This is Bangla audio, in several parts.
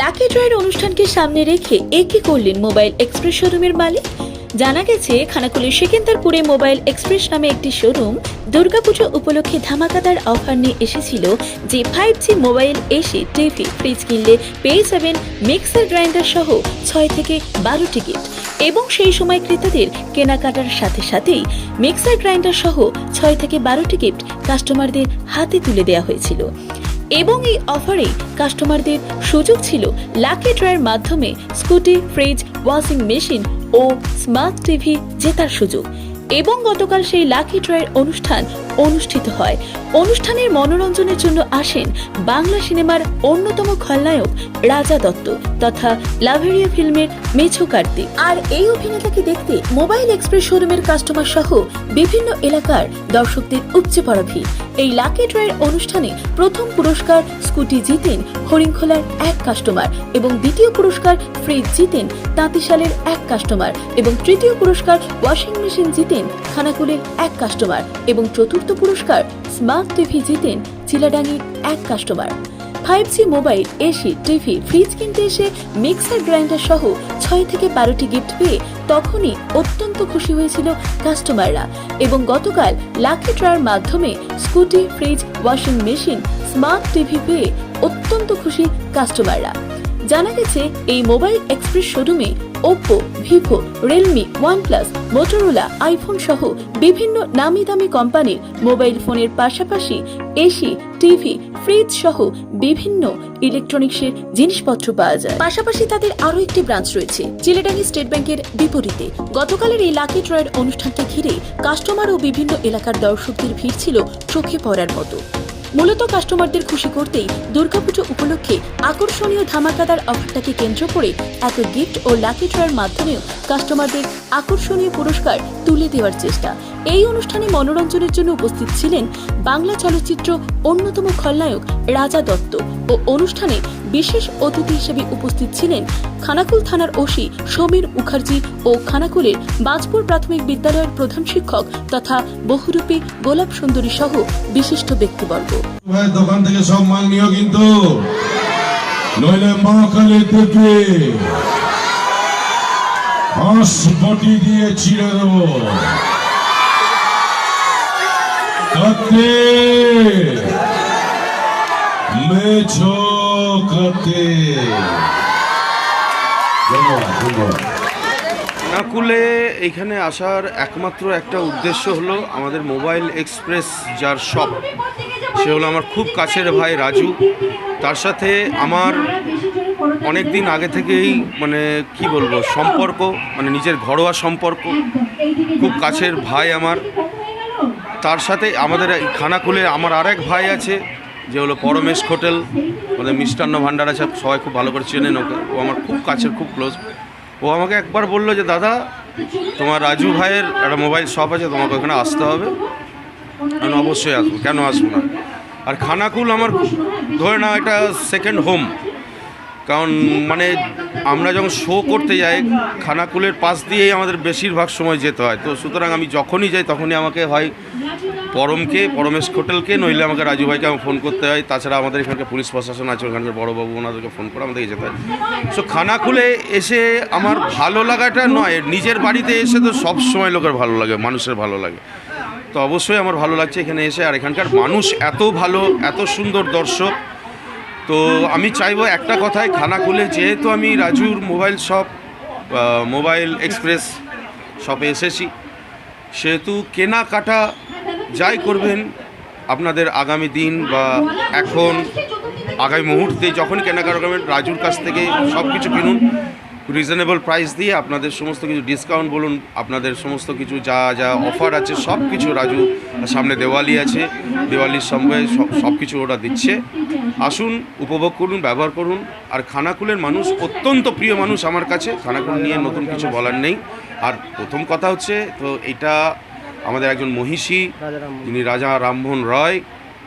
লাকি ড্রয়ের অনুষ্ঠানকে সামনে রেখে একে করলেন মোবাইল এক্সপ্রেস শোরুমের মালিক। জানা গেছে খানাকুলের সেকেন্দারপুরে মোবাইল এক্সপ্রেস নামে একটি শোরুম দুর্গাপুজো উপলক্ষে ধামাকাদার অফার নিয়ে এসেছিল, যে ফাইভ জি মোবাইল এসে টিভি ফ্রিজ কিনলে পেয়ে যাবেন মিক্সার গ্রাইন্ডার সহ ছয় থেকে বারোটি গিফট এবং সেই সময় ক্রেতাদের কেনাকাটার সাথে সাথেই মিক্সার গ্রাইন্ডার সহ ছয় থেকে বারোটি গিফট কাস্টমারদের হাতে তুলে দেওয়া হয়েছিল। এবং এই অফারে কাস্টমারদের সুযোগ ছিল লাকি ড্রয়ের মাধ্যমে স্কুটি, ফ্রিজ, ওয়াশিং মেশিন ও স্মার্ট টিভি জেতার সুযোগ। এবং গতকাল সেই লাকি ড্রয়ের অনুষ্ঠান অনুষ্ঠিত হয়। অনুষ্ঠানের মনোরঞ্জনের জন্য আসেন বাংলা সিনেমার অন্যতম খলনায়ক রাজা দত্ত তথা লাভেরিয়া ফিল্মের মেছো কার্তিক। আর এই অভিনেতাকে দেখতে মোবাইল এক্সপ্রেস শোরুমের কাস্টমার সহ বিভিন্ন এলাকার দর্শকদের উপচে পড়া ভিড়। এই লাকি ড্রয়ের অনুষ্ঠানে প্রথম পুরস্কার স্কুটি জিতেন হরিংখোলার এক কাস্টমার এবং দ্বিতীয় পুরস্কার ফ্রিজ জিতেন তাঁতিশালের এক কাস্টমার এবং তৃতীয় পুরস্কার ওয়াশিং মেশিন জিতেন খানাকুলের এক কাস্টমার এবং চতুর্থ পুরস্কার স্মার্ট টিভি জিতেন চিলাডাঙ্গির এক customer five G mobile AC TV fridge কিনতে এসে মিক্সার গ্রাইন্ডার সহ ছয় থেকে বারোটি গিফট পেয়ে তখনই অত্যন্ত খুশি হয়েছিল কাস্টমাররা এবং গতকাল লাকি ড্রয়ের মাধ্যমে scooty fridge washing machine smart TV পেয়ে অত্যন্ত খুশি কাস্টমাররা জানা গেছে, এই মোবাইল এক্সপ্রেস শোরুমে Oppo Vivo, Realme, OnePlus, Motorola, iPhone সহ বিভিন্ন নামি দামি কোম্পানির মোবাইল ফোনের পাশাপাশি এসি টিভি ফ্রিজ সহ বিভিন্ন ইলেকট্রনিক্সের জিনিসপত্র পাওয়া যায়। পাশাপাশি তাদের আরও একটি ব্রাঞ্চ রয়েছে, চিলেডাঙ্গি স্টেট ব্যাংকের বিপরীতে। গতকালের এই লাকি ড্রয়ের অনুষ্ঠানকে ঘিরে কাস্টমার ও বিভিন্ন এলাকার দর্শকদের ভিড় ছিল চোখে পড়ার মতো। মূলত কাস্টমারদের খুশি করতেই দুর্গাপুজো উপলক্ষে আকর্ষণীয় ধামাকাদার অফারটাকে কেন্দ্র করে এত গিফট ও লাকি ড্রয়ের মাধ্যমেও কাস্টমারদের আকর্ষণীয় পুরস্কার তুলে দেওয়ার চেষ্টা। এই অনুষ্ঠানে মনোরঞ্জনের জন্য উপস্থিত ছিলেন বাংলা চলচ্চিত্র অন্যতম খলনায়ক রাজা দত্ত ও অনুষ্ঠানে বিশেষ অতিথি হিসেবে উপস্থিত ছিলেন খানাকুল থানার ওসি সমীর মুখার্জি ও খানাকুলের বাজপুর প্রাথমিক বিদ্যালয়ের প্রধান শিক্ষক তথা বহুরূপী গোলাপ সুন্দরী সহ বিশিষ্ট ব্যক্তিবর্গ। দোকান থেকে সব মাল নিও কিন্তু। নইলে মা কালী থেকে বটি দিয়ে ছিঁড়ে দেব। কাতে মেছো ধন্যবাদ নাকুলে এইখানে আসার একমাত্র একটা উদ্দেশ্য হলো আমাদের মোবাইল এক্সপ্রেস যার শপ। সে হলো আমার খুব কাছের ভাই রাজু। তার সাথে আমার অনেক দিন আগে থেকেই মানে কি বলব, সম্পর্ক মানে নিজের ঘরোয়া সম্পর্ক। খুব কাছের ভাই আমার। তার সাথে আমাদের খানাকুলে আমার আরেক ভাই আছে। যে হলো পরমেশ হোটেল ওদের মিষ্টান্ন ভাণ্ডার আছে, সবাই খুব ভালো করে চেনেন ওকে। ও আমার খুব কাছের, খুব ক্লোজ ও আমাকে একবার বলল যে, দাদা, তোমার রাজু ভাইয়ের একটা মোবাইল শপ আছে, তোমাকে ওখানে আসতে হবে। আমি অবশ্যই আসব, কেন আসব না? আর খানাকুল আমার ধরে না এটা সেকেন্ড হোম কারণ মানে আমরা যখন শো করতে যাই, খানাকুলের পাশ দিয়েই আমাদের বেশিরভাগ সময় যেতে হয়। তো সুতরাং আমি যখনই যাই, তখনই আমাকে হয় পরমকে, পরমেশ হোটেলকে, নইলে আমাকে রাজু ভাইকে আমাকে ফোন করতে হয়। তাছাড়া আমাদের এখানকার পুলিশ প্রশাসন আছে, ওখানকার বড়োবাবু ওনাদেরকে ফোন করে আমাদেরকে যেতে হয়। সো খানাকুলে এসে আমার ভালো লাগাটা নয়, নিজের বাড়িতে এসে তো সব সময় লোকের ভালো লাগে, মানুষের ভালো লাগে। তো অবশ্যই আমার ভালো লাগছে এখানে এসে। আর এখানকার মানুষ এত ভালো, এত সুন্দর দর্শক। তো আমি চাইব একটা কথাই খানা খুলে, যেহেতু আমি রাজুর মোবাইল শপ মোবাইল এক্সপ্রেস শপে এসেছি, সেহেতু কেনাকাটা যাই করবেন আপনাদের আগামী দিন বা এখন, আগামী মুহূর্তে যখন কেনাকাটা করবেন, রাজুর কাছ থেকে সব কিছু কিনুন। রিজনেবল প্রাইস দিয়ে আপনাদের সমস্ত কিছু ডিসকাউন্ট বলুন আপনাদের সমস্ত কিছু যা যা অফার আছে সব কিছু রাজু সামনে দেওয়ালি আছে। দেওয়ালির সঙ্গে সব কিছু ওরা দিচ্ছে। আসুন উপভোগ করুন ব্যবহার করুন। আর খানাকুলের মানুষ অত্যন্ত প্রিয় মানুষ আমার কাছে খানাকুল নিয়ে নতুন কিছু বলার নেই। আর প্রথম কথা হচ্ছে তো এটা আমাদের একজন মহিষী যিনি রাজা রামমোহন রয়।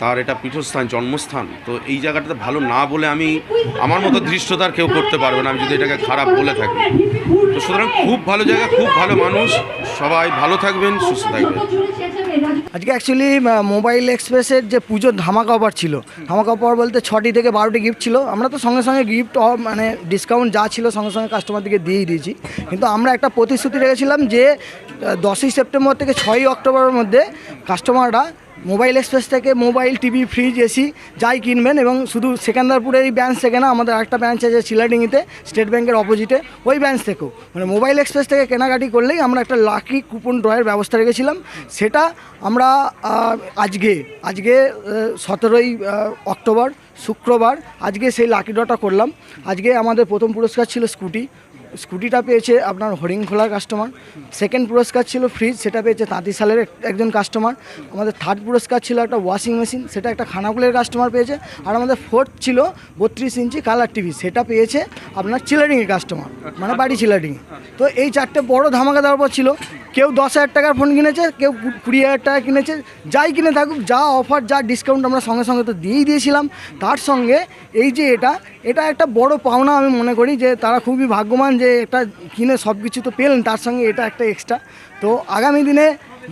তার এটা পীঠস্থান, জন্মস্থান। তো এই জায়গাটাতে ভালো না বলে আমি আমার মতো দৃষ্টতার কেউ করতে পারবে না, আমি যদি এটাকে খারাপ বলে থাকি। তো সুতরাং খুব ভালো জায়গা, খুব ভালো মানুষ। সবাই ভালো থাকবেন, সুস্থ থাকবেন। আজকে অ্যাকচুয়ালি মোবাইল এক্সপ্রেসের যে পুজোর ধামাকা অফার ছিল, ধামাকা অফার বলতে ছটি থেকে বারোটি গিফট ছিল। আমরা তো সঙ্গে সঙ্গে গিফট মানে ডিসকাউন্ট যা ছিল সঙ্গে সঙ্গে কাস্টমারদেরকে দিয়েই দিয়েছি। কিন্তু আমরা একটা প্রতিশ্রুতি রেখেছিলাম যে দশই সেপ্টেম্বর থেকে ছয়ই অক্টোবরের মধ্যে কাস্টমাররা মোবাইল এক্সপ্রেস থেকে মোবাইল, টিভি, ফ্রিজ এসি যাই কিনবেন এবং শুধু সেকেন্দারপুরের এই ব্রাঞ্চ থেকে না, আমাদের একটা ব্রাঞ্চ আছে শিলাডিঙিতে, স্টেট ব্যাংকের অপোজিটে ওই ব্রাঞ্চ থেকেও। মানে মোবাইল এক্সপ্রেস থেকে কেনাকাটি করলেই আমরা একটা লাকি কুপন ড্রয়ের ব্যবস্থা রেখেছিলাম। সেটা আমরা আজকে আজকে সতেরোই অক্টোবর, শুক্রবার, আজকে সেই লাকি ড্রটা করলাম। আজকে আমাদের প্রথম পুরস্কার ছিল স্কুটি। স্কুটিটা পেয়েছে আপনার হরিংখোলার কাস্টমার সেকেন্ড পুরস্কার ছিল ফ্রিজ সেটা পেয়েছে তাঁতি সালের একজন কাস্টমার আমাদের থার্ড পুরস্কার ছিল একটা ওয়াশিং মেশিন সেটা একটা খানাকুলের কাস্টমার পেয়েছে। আর আমাদের ফোর্থ ছিল বত্রিশ ইঞ্চি কালার টিভি সেটা পেয়েছে আপনার চিলাডিংয়ের কাস্টমার মানে বাড়ি চিলাডিংয়ে তো এই চারটে বড় ধামাকা দেওয়ার পর ছিল, কেউ দশ হাজার টাকার ফোন কিনেছে, কেউ কুড়ি হাজার টাকা কিনেছে, যাই কিনে থাকুক, যা অফার যা ডিসকাউন্ট আমরা সঙ্গে সঙ্গে তো দিয়েই দিয়েছিলাম। তার সঙ্গে এই যে এটা এটা একটা বড় পাওনা আমি মনে করি যে তারা খুবই ভাগ্যবান যে এটা কিনে সব কিছু তো পেলেন, তার সঙ্গে এটা একটা এক্সট্রা তো আগামী দিনে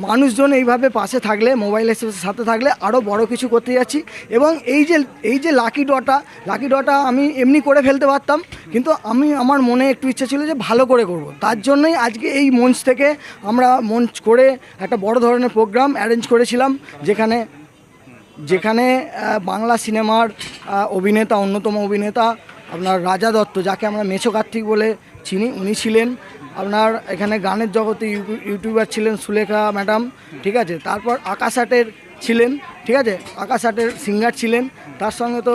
মানুষজন এইভাবে পাশে থাকলে মোবাইল সাথে থাকলে আরও বড় কিছু করতে যাচ্ছি। এবং এই যে এই যে লাকি ডটা লাকি ডটা আমি এমনি করে ফেলতে পারতাম, কিন্তু আমি, আমার মনে একটু ইচ্ছা ছিল যে ভালো করে করব। তার জন্যই আজকে এই মঞ্চ থেকে আমরা মঞ্চ করে একটা বড় ধরনের প্রোগ্রাম অ্যারেঞ্জ করেছিলাম, যেখানে যেখানে বাংলা সিনেমার অভিনেতা, অন্যতম অভিনেতা আপনার রাজা দত্ত, যাকে আমরা মেছো কার্তিক বলে চিনি, উনি ছিলেন আপনার এখানে গানের জগতে ইউ- ইউটিউবার ছিলেন সুলেখা ম্যাডাম, ঠিক আছে? তারপর আকাশ আটের ছিলেন ঠিক আছে, আকাশ আটের সিঙ্গার ছিলেন। তার সঙ্গে তো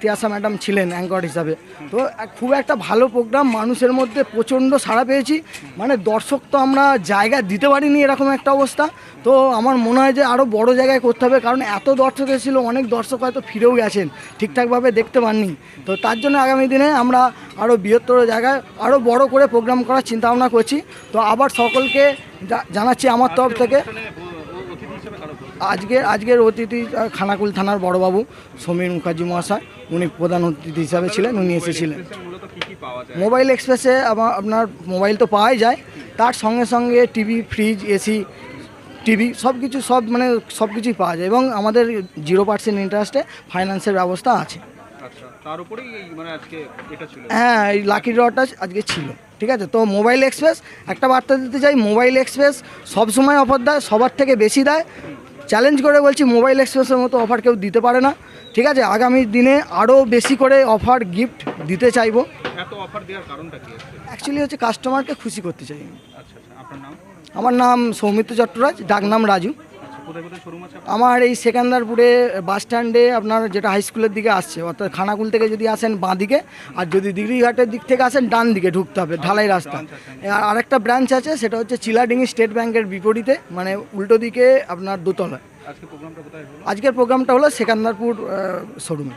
তিয়াসা ম্যাডাম ছিলেন অ্যাঙ্কর হিসাবে। তো খুব একটা ভালো প্রোগ্রাম মানুষের মধ্যে প্রচণ্ড সাড়া পেয়েছি। মানে দর্শক তো আমরা জায়গা দিতে পারিনি এরকম একটা অবস্থা। তো আমার মনে হয় যে আরও বড় জায়গায় করতে হবে, কারণ এত দর্শক এসেছিল, অনেক দর্শক হয়তো ফিরেও গেছেন, ঠিকঠাকভাবে দেখতে পাননি। তো তার জন্য আগামী দিনে আমরা আরও বৃহত্তর জায়গায় আরও বড় করে প্রোগ্রাম করার চিন্তা ভাবনা করছি। তো আবার সকলকে জানাচ্ছি আমার তরফ থেকে। আজকের আজকের অতিথি খানাকুল থানার বড়বাবু সমীর মুখার্জি মহাশয় উনি প্রধান অতিথি হিসাবে ছিলেন উনি এসেছিলেন। মোবাইল এক্সপ্রেসে আমার আপনার মোবাইল তো পাওয়াই যায় তার সঙ্গে সঙ্গে টিভি ফ্রিজ এসি টিভি সব কিছু সব মানে সব কিছুই পাওয়া যায় এবং আমাদের জিরো পার্সেন্ট ইন্টারেস্টে ফাইন্যান্সের ব্যবস্থা আছে। আচ্ছা মানে হ্যাঁ এই লাকি ড্রটা আজকে ছিল ঠিক আছে? তো মোবাইল এক্সপ্রেস একটা বার্তা দিতে চাই মোবাইল এক্সপ্রেস সব সময় অফার দেয় সবার থেকে বেশি দেয় চ্যালেঞ্জ করে বলছি মোবাইল এক্সপ্রেসের মতো অফার কেউ দিতে পারে না। ঠিক আছে আগামী দিনে আরও বেশি করে অফার গিফট দিতে চাইব। এত অফার দেওয়ার কারণটা অ্যাকচুয়ালি হচ্ছে কাস্টমারকে খুশি করতে চাই। আচ্ছা আচ্ছা। আমার নাম সৌমিত্র চট্টরাজ ডাক নাম রাজু। আমার এই সেকেন্দারপুরে বাস স্ট্যান্ডে আপনার যেটা হাই স্কুলের দিকে আসছে অর্থাৎ খানাকুল থেকে যদি আসেন বাঁ দিকে আর যদি দিঘিঘাটের দিক থেকে আসেন ডান দিকে ঢুকতে হবে ঢালাই রাস্তা। আর আরেকটা ব্রাঞ্চ আছে সেটা হচ্ছে চিলাডিঙ্গি স্টেট ব্যাংকের বিপরীতে মানে উল্টো দিকে আপনার দোতলায়। আজকের প্রোগ্রামটা হলো সেকেন্দারপুর শোরুমে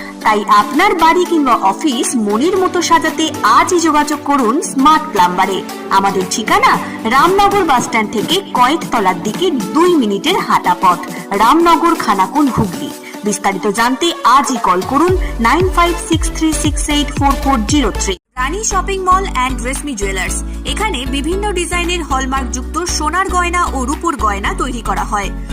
তাই আপনার বাড়ি কিংবা অফিস মনের মতো সাজাতে আজই যোগাযোগ করুন স্মার্ট প্লাম্বারে। আমাদের ঠিকানা রামনগর বাসস্ট্যান্ড থেকে কয়েকতলার দিকে দুই মিনিটের হাঁটা পথ, রামনগর খানাকুল হুগলি। বিস্তারিত জানতে আজই কল করুন nine five six three six eight four four zero three. Rani shopping mall and Reshmi jewellers. এখানে বিভিন্ন ডিজাইনের হলমার্ক যুক্ত সোনার গয়না ও রূপোর গয়না তৈরি করা হয়।